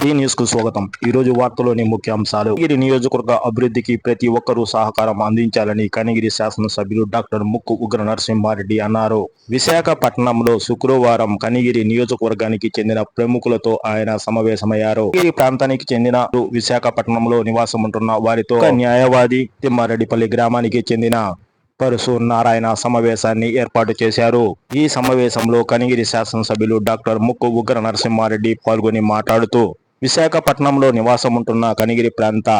D న్యూస్కు స్వాగతం. ఈ రోజు వార్తలోని ముఖ్యాంశాలు కనిగిరి నియోజకవర్గ అభివృద్ధికి ప్రతి ఒక్కరూ సహకారం అందించాలని కనిగిరి శాసనసభ్యులు డాక్టర్ ముక్కు ఉగ్ర నరసింహారెడ్డి అన్నారు. విశాఖపట్నంలో శుక్రవారం కనిగిరి నియోజకవర్గానికి చెందిన ప్రముఖులతో ఆయన సమావేశమయ్యారు. కనిగిరి ప్రాంతానికి చెందిన విశాఖపట్నంలో నివాసం ఉంటున్న వారితో న్యాయవాది తిమ్మారెడ్డిపల్లి గ్రామానికి చెందిన పరుసు నారాయణ సమావేశాన్ని ఏర్పాటు చేశారు. ఈ సమావేశంలో కనిగిరి శాసనసభ్యులు డాక్టర్ ముక్కు ఉగ్ర నరసింహారెడ్డి పాల్గొని మాట్లాడుతూ విశాఖపట్నంలో నివాసం ఉంటున్న కనిగిరి ప్రాంత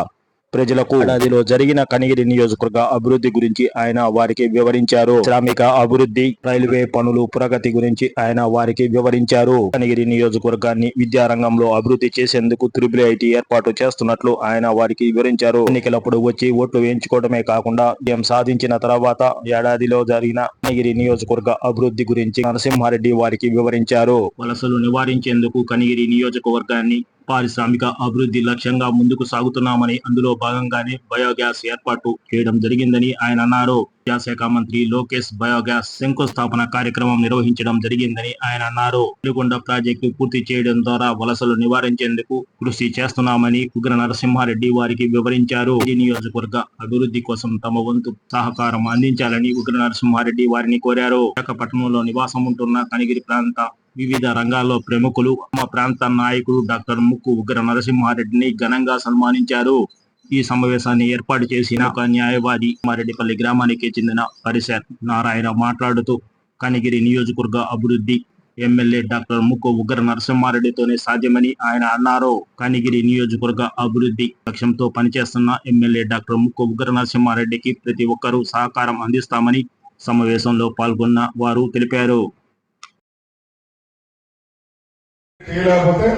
ప్రజలకు ఏడాదిలో జరిగిన కనిగిరి నియోజకవర్గ అభివృద్ధి గురించి ఆయన వారికి వివరించారు. శ్రామిక అభివృద్ధి రైల్వే పనులు ప్రగతి గురించి ఆయన వారికి వివరించారు. కనిగిరి నియోజకవర్గాన్ని విద్యారంగంలో అభివృద్ధి చేసేందుకు త్రిబుల్ ఐటీ ఏర్పాటు చేస్తున్నట్లు ఆయన వారికి వివరించారు. ఎన్నికలప్పుడు వచ్చి ఓట్లు వేయించుకోవడమే కాకుండా విజయం సాధించిన తర్వాత ఏడాదిలో జరిగిన కనిగిరి నియోజకవర్గ అభివృద్ధి గురించి నరసింహారెడ్డి వారికి వివరించారు. వలసలు నివారించేందుకు కనిగిరి నియోజకవర్గాన్ని పారిశ్రామిక అభివృద్ధి లక్ష్యంగా ముందుకు సాగుతున్నామని అందులో భాగంగానే బయోగ్యాస్ ఏర్పాటు చేయడం జరిగిందని ఆయన అన్నారు. విద్యాశాఖ మంత్రి లోకేష్ బయోగ్యాస్ శంకుస్థాపన కార్యక్రమం నిర్వహించడం జరిగిందని ఆయన అన్నారు. వెలుగొండ ప్రాజెక్టు పూర్తి చేయడం ద్వారా వలసలు నివారించేందుకు కృషి చేస్తున్నామని ఉగ్ర నరసింహారెడ్డి వారికి వివరించారు. ఈ నియోజకవర్గ అభివృద్ధి కోసం తమ వంతు సహకారం అందించాలని ఉగ్ర నరసింహారెడ్డి వారిని కోరారు. విశాఖపట్నంలో నివాసం ఉంటున్న కనిగిరి ప్రాంత వివిధ రంగాల్లో ప్రముఖులు మా ప్రాంత నాయకులు డాక్టర్ ముక్కు ఉగ్ర నరసింహారెడ్డిని ఘనంగా సన్మానించారు. ఈ సమావేశాన్ని ఏర్పాటు చేసిన ఒక న్యాయవాది మారెడ్డిపల్లి గ్రామానికి చెందిన పరిసర్ నారాయణ మాట్లాడుతూ కనిగిరి నియోజకవర్గ అభివృద్ధి ఎమ్మెల్యే డాక్టర్ ముక్కు ఉగ్ర నరసింహారెడ్డితోనే సాధ్యమని ఆయన అన్నారు. కనిగిరి నియోజకవర్గ అభివృద్ధి లక్ష్యంతో పనిచేస్తున్న ఎమ్మెల్యే డాక్టర్ ముక్కు ఉగ్ర నరసింహారెడ్డికి ప్రతి ఒక్కరూ సహకారం అందిస్తామని సమావేశంలో పాల్గొన్న వారు తెలిపారు. చేయలేకపోతే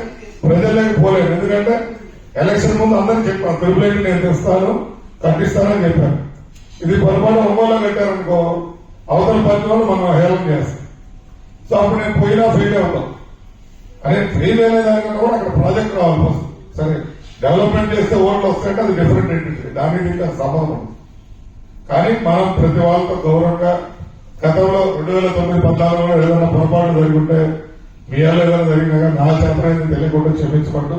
ప్రజల్లోకి పోలేదు. ఎందుకంటే ఎలక్షన్ ముందు అందరికి చెప్పాను త్రిపుల్ నేను తెస్తాను ఖండిస్తానని చెప్పాను. ఇది పొరపాటు ఒంగోలో కట్టారనుకో అవతల పార్టీ వాళ్ళు మనం హేళన చేస్తాం. సో అప్పుడు నేను పోయినా ఫెయిల్ అవుతాం. అదే ఫెయిల్ అయ్యేదానికన్నా కూడా అక్కడ ప్రాజెక్ట్ రావాలి ఫస్ట్. సరే డెవలప్మెంట్ చేస్తే ఓట్లు వస్తాయంటే అది డిఫరెంట్ ఏంటంటే దానికి ఇంకా సంబంధం కానీ మనం ప్రతి వాళ్ళతో గౌరవంగా గతంలో రెండు వేల తొమ్మిది పద్నాలుగులో ఏదైనా పొరపాటు జరుగుంటే మీ వల్ల జరిగినగా నా చెప్పడానికి తెలియకుండా క్షమించుకుంటూ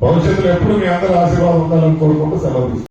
భవిష్యత్తులో ఎప్పుడు మీ అందరి ఆశీర్వాదం ఉండాలని కోరుకుంటూ సెలవు